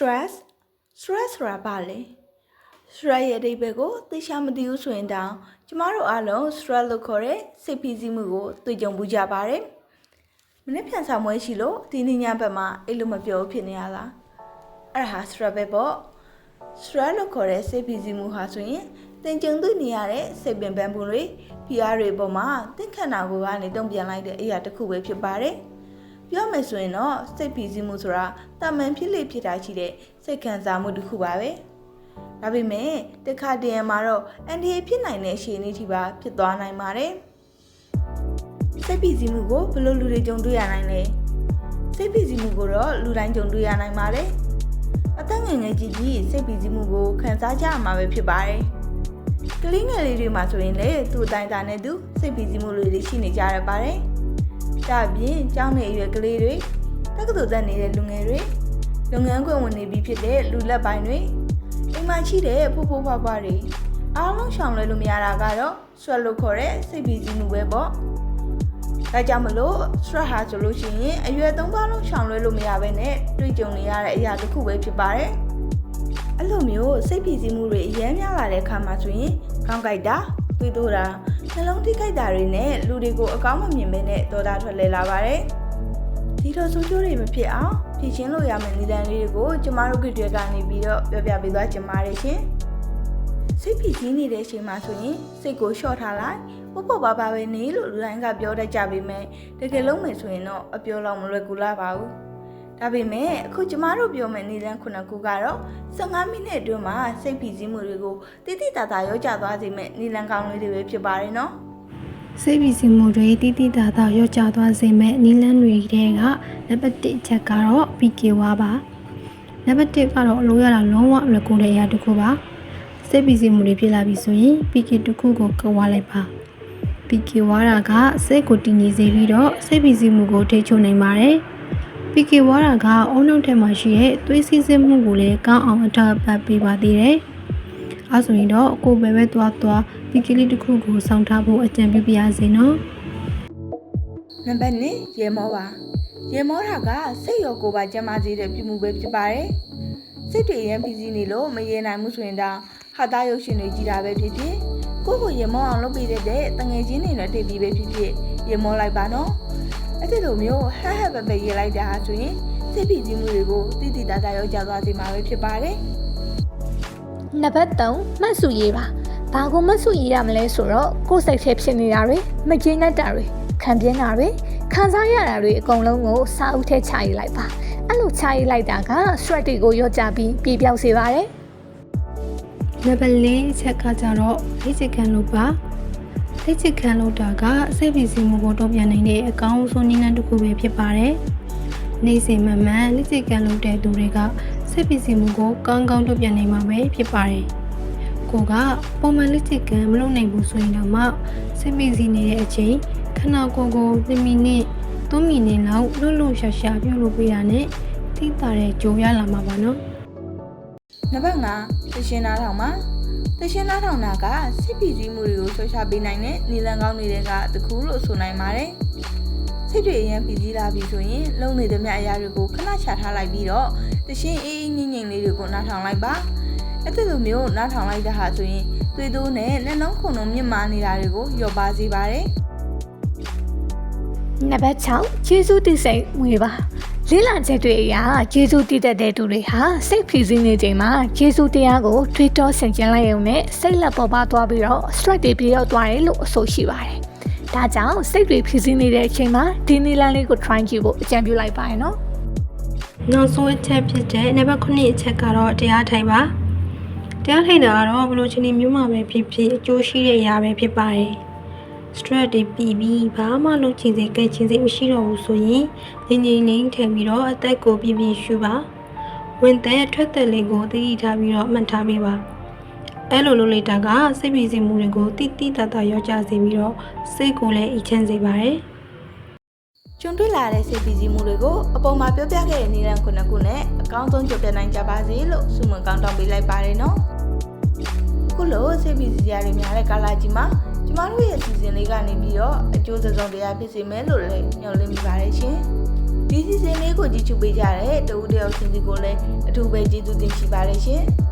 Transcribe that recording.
stress stress ဆိုတာဘာလဲ stress ရဲ့အဓိပ္ပာယ်ကိုသိချာမသိဘူးဆိုရင်တောင်ကျမတို့အားလုံး stress လို့ခေါ်တဲ့စိတ်ဖိစီးမှုကိုတွေ့ကြုံမှုကြပါတယ်မနေ့ပြန်ဆောင်မွေးရှိလို့ဒီနေ့ညဘက်မှာအဲ့လိုမပြောဖြစ်နေရလားအဲ့ဒါဟာ stress ပဲပေါ့ stress လို့ခေါ်တဲ့စိတ်ဖိစီးမှုဟာဆိုရင်တင်ကြုံတွေ့နေရတဲ့စိတ်ပင်ပန်းမှုတွေဖိအားတွေပေါ်မှာတင့်ခန္ဓာကိုယ်ကနေတုံ့ပြန်လိုက်တဲ့အရာတစ်ခုပဲဖြစ်ပါတယ် ပြောမယ်ဆိုရင်တော့စိတ်ဖိစီးမှုဆိုတာတာမန်ဖြစ်လေဖြစ်တာရှိတဲ့စိတ်ခံစားမှုတစ်ခုပါပဲဒါပေမဲ့တခါတည်းမှာတော့အန်ဒီဖြစ်နိုင်တဲ့အခြေအနေထိပါဖြစ်သွားနိုင်ပါတယ်စိတ်ဖိစီးမှုကိုဘယ်လိုလူတွေကြုံတွေ့ရနိုင်လဲစိတ်ဖိစီးမှုကိုတော့လူတိုင်းကြုံတွေ့ရနိုင်ပါတယ်အသက်ငယ်ငယ်ကြီးကြီးစိတ်ဖိစီးမှုကိုခံစားကြရမှာပဲဖြစ်ပါတယ်ကလေးငယ်လေးတွေမှာဆိုရင်လေသူ့အတိုင်းသားနဲ့သူစိတ်ဖိစီးမှုတွေရှိနေကြရပါတယ် ဒါအပြင်ကျောင်းနေအရွယ်ကလေးတွေတက္ကသိုလ်တက်နေတဲ့လူငယ်တွေလုပ်ငန်းခွင်ဝင်နေပြီးဖြစ်တဲ့လူလက်ပိုင်းတွေအိမ်မှာရှိတဲ့ဖိုးဖိုးဖွားဖွားတွေအားလုံးရှောင်လွှဲလို့မရတာကတော့ဆွဲလို့ခေါ်တဲ့စိတ်ဖိစီးမှုပဲပေါ့ဒါကြောင့်မလို့ stress ဟာဆိုလို့ရှိရင်အရွယ်သုံးပါးလုံးရှောင်လွှဲလို့မရဘဲနဲ့တွေ့ကြုံနေရတဲ့အရာတစ်ခုပဲဖြစ်ပါတယ်အဲ့လိုမျိုးစိတ်ဖိစီးမှုတွေအများများလာတဲ့အခါမှာဆိုရင်ခေါင်းကိုက်တာတွေးတိုးတာ နှလုံးထိခိုက်တာတွေနဲ့လူတွေကိုအကောင်းမမြင်ဘဲနဲ့ဒေါသထွက်လဲလာပါတယ်ဒီလိုဆိုးကျိုးတွေမဖြစ်အောင်ဖြည့်ချင်းလို့ရမယ့်နည်းလမ်းလေးတွေကိုကျမတို့ကတွေကနေပြီးတော့ပြောပြပေးသွားချင်ပါတယ်ရှင်စိတ်ဖိစီးနေတဲ့အချိန်မှာဆိုရင်စိတ်ကိုလျှော့ထားလိုက်ပုတ်ပုတ်ပါပါပဲနေလို့လူတိုင်းကပြောတတ်ကြပေမဲ့တကယ်လုံးမယ်ဆိုရင်တော့အပြောလောက်မလွယ်ကူလာပါဘူး ဒါပေမဲ့အခုကျမတို့ပြောမယ့်နည်းလမ်းခုနှစ်ခုကတော့15မိနစ်အတွင်းမှာစိတ်ဖိစီးမှုတွေကိုတိတိတသာရောကြသွားစေမယ့်နည်းလမ်းကောင်းလေးတွေပဲဖြစ်ပါတယ်နော်စိတ်ပီစီမှုတွေတိတိတာတာရော့ကျသွားစေမဲ့နီလန်းတွေတဲကနံပါတ်1ချက်ကတော့ PK ဝါပါနံပါတ်2ကတော့အလိုရတာလုံးဝမလကူတဲ့အရာတစ်ခုပါစိတ်ပီစီမှုတွေဖြစ်လာပြီဆိုရင် PK တစ်ခုကိုကဝါလိုက်ပါ PK ဝါတာကစိတ်ကိုတည်ငြိမ်စေပြီးတော့စိတ်ပီစီမှုကိုထိချုံနိုင်ပါတယ် PK ဝါတာကအုံနောက်ထဲမှာရှိတဲ့သွေးစည်းစင်းမှုကိုလည်းကောင်းအောင်အထောက်အပံ့ပေးပါသေးတယ်အဲဆိုရင်တော့ကိုယ်ပဲပဲသွားသွားပီကလေးတစ်ခုကိုစောင့်ထားဖို့အကြံပြုပါရစေနော်နံပါတ်1ရေမောပါရေမောတာကစိတ်ရောကိုယ်ပါကျန်းမာစေတဲ့ပြုမှုပဲဖြစ်ပါတယ်စိတ်တွေရမ်းပြီးစီးနေလို့မရေနိုင်မှုဆိုရင်တော့ဟာသားရုပ်ရှင်တွေကြည်တာပဲဖြစ်ဖြစ်ကိုယ့်ကိုရေမောအောင်လုပ်ပေးတဲ့တငယ်ချင်းတွေနဲ့တွေ့ပြီးပဲဖြစ်ဖြစ်ရေမောလိုက်ပါနော် အဲ့ဒီလိုမျိုးဟဟပပရေလိုက်တာဆိုရင်စိတ်ဖိစီးမှုတွေကိုတိတိတသားရောက်ကြသွားစေမှာပဲဖြစ်ပါတယ်နံပါတ်3မှတ်စုရေးပါဘာကိုမှတ်စုရေးရမလဲဆိုတော့ကိုယ်စိတ်ထဲဖြစ်နေတာတွေမကျေနပ်တာတွေခံပြင်းတာတွေခံစားရတာတွေအကုန်လုံးကိုစာအုပ်ထဲချရေးလိုက်ပါအဲ့လိုချရေးလိုက်တာက stress တွေကိုရော့ချပြီးပြေပြောက်စေပါတယ်နံပါတ်၄ချက်ကကြတော့လက်ချခံလို့ပါ လက်ချခံလို့တာကစိတ်ပီစီမှုကိုတော့ပြန်နိုင်တဲ့အကောင်းဆုံးနည်းလမ်းတစ်ခုပဲဖြစ်ပါတယ်နေစဉ်မှန်မှန်လက်ချခံလို့တဲ့သူတွေကစိတ်ပီစီမှုကိုကောင်းကောင်းတော့ပြန်နိုင်မှာပဲဖြစ်ပါတယ်ကိုကပုံမှန်လက်ချခံမလုပ်နိုင်ဘူးဆိုရင်တော့မှစိတ်ပီစီနေတဲ့အချိန်ခဏကိုယ်ကို2မိနစ်3မိနစ်လောက်လွတ်လွတ်ရှာရှာပြုလုပ်ပေးတာနဲ့သိတာတဲ့ကြိုရလာမှာပါနော်နံပါတ်5သရှင်သားထောင်မှာ သရှင်သားထောင်နာကစိတ်ဖိစီးမှုတွေကိုဆွဲချပေးနိုင်တဲ့နေလန်ကောင်းတွေကတခုလို့ဆိုနိုင်ပါတယ်စိတ်တွေအရင်ဖိစီးလာပြီဆိုရင်လုံနေသမျှအရာတွေကိုခဏချထားလိုက်ပြီးတော့သရှင်အေးအေးငိမ့်ငိမ့်လေးတွေကိုနားထောင်လိုက်ပါအဲ့ဒီလိုမျိုးနားထောင်လိုက်တဲ့ဟာဆိုရင်သွေးတိုးနဲ့နှလုံးခုန်လုံးမြင့်မာနေတာတွေကိုလျော့ပါစေပါတယ်နံပါတ်6ကျေးဇူးတင်စိတ်ငွေပါ လေးလာချက်တွေအရာကျေးဇူးတည်တတ်တဲ့သူတွေဟာစိတ်ဖိစီးနေချိန်မှာကျေးဇူးတရားကိုထွေးတောဆင်ကျင်လိုက်ရုံနဲ့စိတ်လက်ပေါ်ပါသွားပြီးတော့ stress တွေပြေရောက်သွားတယ်လို့အဆိုရှိပါတယ်။ဒါကြောင့်စိတ်တွေဖိစီးနေတဲ့အချိန်မှာဒီနည်းလမ်းလေးကို try ကြည့်ဖို့အကြံပြုလိုက်ပါရနော်။နောက်ဆုံးအချက်ဖြစ်တဲ့နံပါတ်9အချက်ကတော့တရားထိုင်ပါတရားထိုင်တာကတော့ဘယ်လိုချင်နေမျိုးမှပဲဖြစ်ဖြစ်အကျိုးရှိတဲ့အရာပဲဖြစ်ပါတယ် stress တွေပြီးပြီးဘာမှလုပ်ချင်စေကြိတ်ချင်စေမရှိတော့ဘူးဆိုရင်ငြိမ်ငြိမ်လေးထိုင်ပြီးတော့အသက်ကိုပြင်းပြင်းရှူပါဝင်သက်ထွက်သက်လေးကိုသိသိထားပြီးတော့မှတ်ထားပေးပါအဲ့လိုလုပ်လိုက်တာကစိတ်ပီစီမှုတွေကိုတိတိတတ်တာရောကြစေပြီးတော့စိတ်ကိုလည်းအချမ်းစေပါတယ်ကျွန်းတွေ့လာတဲ့စိတ်ဖိစီးမှုတွေကိုအပေါ်မှာပြောပြခဲ့တဲ့နေလန်ခုနှစ်ခုနဲ့အကောင်းဆုံးကြိုပြနိုင်ကြပါစေလို့ဆုမွန်ကောင်းတောင်းပေးလိုက်ပါတယ်နော်ခုလိုစိတ်ဖိစီးရတွေများတဲ့ကာလကြီးမှာ ကျမတို့ရဲ့စီစဉ်လေးကနေပြီးတော့အကျိုးစုံတရားဖြစ်စေမယ်လို့လည်းညွှန်လင်းမိပါတယ်ရှင်ဒီစီစဉ်လေးကိုကြည့်ချူပေးကြတဲ့တဦးတယောက်ချင်းစီကိုလည်းအထူးပဲကျေးဇူးတင်ရှိပါတယ်ရှင်။